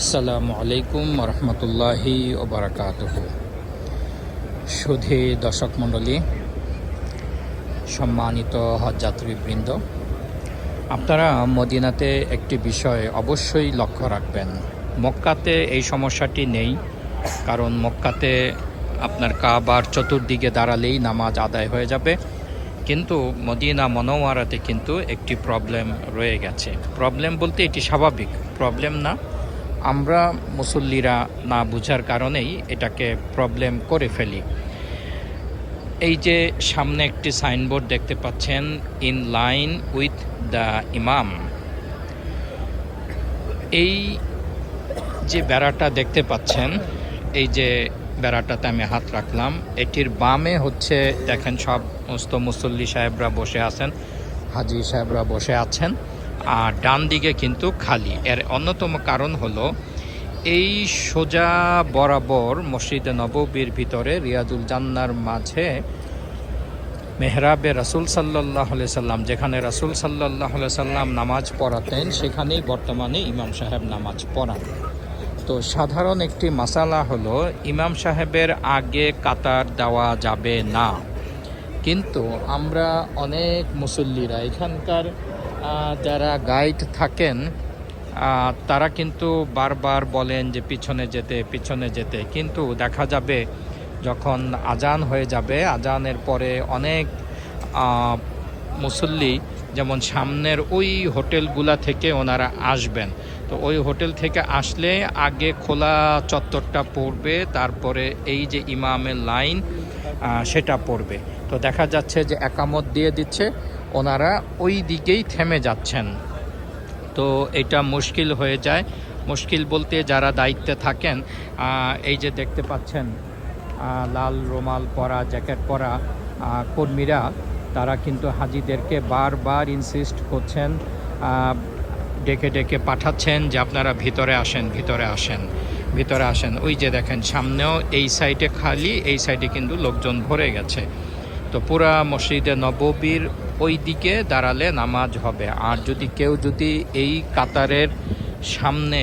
আসসালামু আলাইকুম রহমতুল্লাহি ওবরাকাত সুধী দর্শক মণ্ডলী, সম্মানিত হজযাত্রীবৃন্দ, আপনারা মদিনাতে একটি বিষয় অবশ্যই লক্ষ্য রাখবেন। মক্কাতে এই সমস্যাটি নেই, কারণ মক্কাতে আপনার কাবার চতুর্দিকে দাঁড়ালেই নামাজ আদায় হয়ে যাবে। কিন্তু মদিনা মনোয়ারাতে কিন্তু একটি প্রবলেম রয়ে গেছে। প্রবলেম বলতে এটি স্বাভাবিক, প্রবলেম না। আমরা মুসল্লিরা না বুঝার কারণেই এটাকে প্রবলেম করে ফেলি। এই যে সামনে একটি সাইনবোর্ড দেখতে পাচ্ছেন ইন লাইন উইথ দ্য ইমাম এই যে বেড়াটা দেখতে পাচ্ছেন, এই যে বেড়াটাতে আমি হাত রাখলাম, এটির বামে হচ্ছে, দেখেন সব সমস্ত মুসল্লি সাহেবরা বসে আছেন, হাজি সাহেবরা বসে আছেন। আর ডান দিকে কিন্তু খালি। এর অন্যতম কারণ হলো, এই সোজা বরাবর মসজিদে নববীর ভিতরে রিয়াজুল জান্নার মাঝে মেহরাবে রাসুল সাল্লাহ সাল্লাম, যেখানে রাসুল সাল্লাহ সাল্লাম নামাজ পড়াতেন, সেখানেই বর্তমানে ইমাম সাহেব নামাজ পড়ান। তো সাধারণ একটি মাসালা হলো, ইমাম সাহেবের আগে কাতার দেওয়া যাবে না। কিন্তু আমরা অনেক মুসল্লিরা, এখানকার যারা গাইড থাকেন তারা কিন্তু বারবার বলেন যে পিছনে যেতে পিছনে যেতে। কিন্তু দেখা যাবে যখন আজান হয়ে যাবে, আজানের পরে অনেক মুসল্লি যেমন সামনের ওই হোটেলগুলা থেকে ওনারা আসবেন। তো ওই হোটেল থেকে আসলে আগে খোলা চত্বরটা পড়বে, তারপরে এই যে ইমামের লাইন সেটা পড়বে। তো দেখা যাচ্ছে যে একামত দিয়ে দিচ্ছে। ওনারা ওই দিকেই থেমে যাচ্ছেন। তো এটা মুশকিল হয়ে যায়। মুশকিল বলতে যারা দায়িত্বে থাকেন এই যে দেখতে পাচ্ছেন লাল রুমাল পরা, জ্যাকেট পরা কর্মীরা, তারা কিন্তু হাজিদেরকে বারবার ইনসিস্ট করছেন ডেকে ডেকে পাঠাচ্ছেন যে আপনারা ভিতরে আসেন ভিতরে আসেন ভিতরে আসেন। ওই যে দেখেন, সামনেও এই সাইডে খালি, এই সাইডে কিন্তু লোকজন ভরে গেছে। তো পুরা মসজিদে নববীর ওই দিকে দাঁড়ালে নামাজ হবে। আর যদি কেউ যদি এই কাতারের সামনে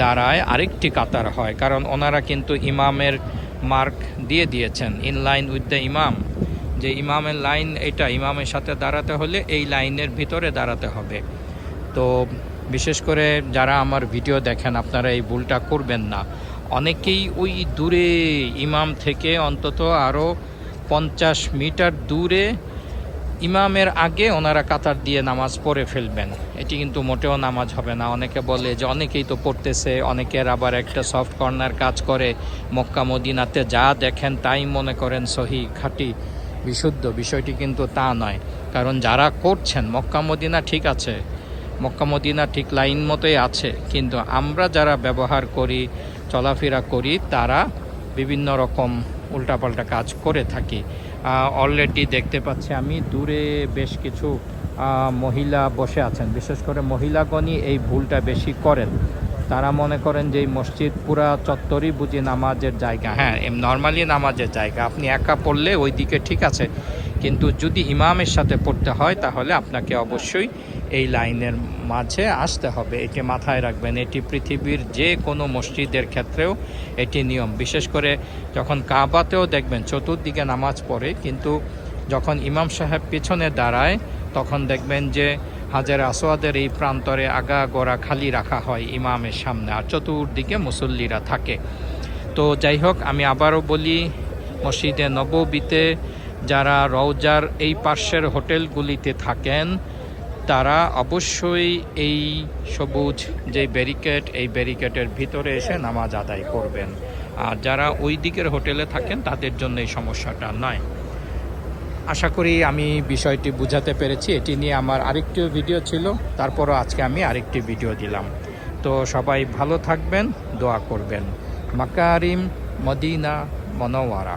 দাঁড়ায়, আরেকটি কাতার হয়, কারণ ওনারা কিন্তু ইমামের মার্ক দিয়ে দিয়েছেন ইন লাইন উইথ দ্য ইমাম যে ইমামের লাইন এটা, ইমামের সাথে দাঁড়াতে হলে এই লাইনের ভিতরে দাঁড়াতে হবে। তো বিশেষ করে যারা আমার ভিডিও দেখেন, আপনারা এই ভুলটা করবেন না। অনেকেই ওই দূরে ইমাম থেকে অন্তত আরও পঞ্চাশ মিটার দূরে ইমামের আগে ওনারা কাতার দিয়ে নামাজ পড়ে ফেলবেন। এটি কিন্তু মোটেও নামাজ হবে না। অনেকে বলে যে অনেকেই তো পড়তেছে, অনেকের আবার একটা সফট কর্নার কাজ করে। মক্কা, মদিনাতে যা দেখেন তাই মনে করেন সহি, খাঁটি, বিশুদ্ধ। বিষয়টি কিন্তু তা নয়। কারণ যারা করছেন, মক্কা, মদিনা ঠিক আছে। মক্কা, মদিনা ঠিক লাইন মতোই আছে। কিন্তু আমরা যারা ব্যবহার করি, চলাফেরা করি, তারা বিভিন্ন রকম উল্টাপাল্টা কাজ করে থাকি। অলরেডি দেখতে পাচ্ছি আমি দূরে বেশ কিছু মহিলা বসে আছেন। বিশেষ করে মহিলাগণই এই ভুলটা বেশি করেন। তারা মনে করেন যে এই মসজিদ পুরা চত্বরই বুঝি নামাজের জায়গা। হ্যাঁ নর্মালি নামাজের জায়গা। আপনি একা পড়লে ওই দিকে ঠিক আছে। কিন্তু যদি ইমামের সাথে পড়তে হয়, তাহলে আপনাকে অবশ্যই এই লাইনের মাঝে আসতে হবে। এটি মাথায় রাখবেন, এটি পৃথিবীর যে কোনো মসজিদের ক্ষেত্রেও এটি নিয়ম। বিশেষ করে যখন কাবাতেও দেখবেন, চতুর্দিকে নামাজ পড়ে, কিন্তু যখন ইমাম সাহেব পিছনে দাঁড়ায়, তখন দেখবেন যে হাজার আসোয়াদের এই প্রান্তরে আগা গোড়া খালি রাখা হয় ইমামের সামনে, আর চতুর্দিকে মুসল্লিরা থাকে। তো যাই হোক, আমি আবারও বলি, মসজিদে নববীতে যারা রওজার এই পার্শ্বের হোটেলগুলিতে থাকেন তারা অবশ্যই এই সবুজ যে ব্যারিকেড, এই ব্যারিকেডের ভিতরে এসে নামাজ আদায় করবেন। আর যারা ওই দিকের হোটেলে থাকেন, তাদের জন্য এই সমস্যাটা নয়। আশা করি আমি বিষয়টি বুঝাতে পেরেছি। এটি নিয়ে আমার আরেকটিও ভিডিও ছিল, তারপরও আজকে আমি আরেকটি ভিডিও দিলাম। তো সবাই ভালো থাকবেন, দোয়া করবেন। মাকারিম মদিনা মনোয়ারা।